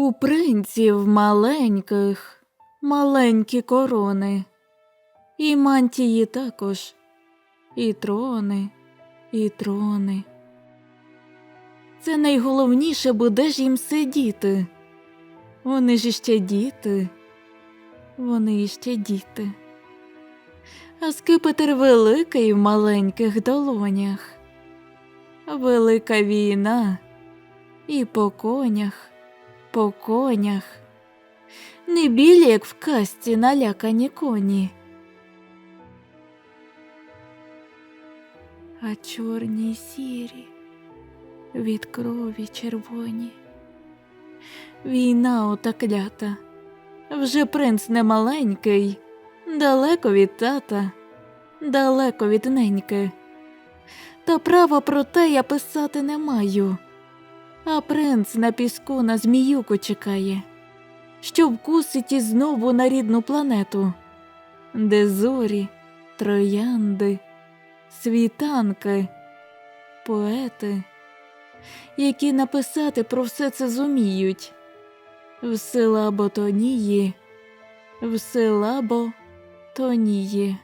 У принців маленьких, маленькі корони, і мантії також, і трони, і трони. Це найголовніше, бо де ж їм сидіти? Вони ж іще діти, вони іще діти. А скипетр великий в маленьких долонях. Велика війна і по конях, по конях. Не білі, як в казці налякані коні. А чорні й сірі від крові червоні. Війна ота клята. Вже принц не маленький, далеко від тата, далеко від неньки. Та права про те я писати не маю. А принц на піску на зміюку чекає, що вкусить і знову на рідну планету, де зорі, троянди, світанки, поети, які написати про все це зуміють. Вселабо тонії, вселабо тоніє.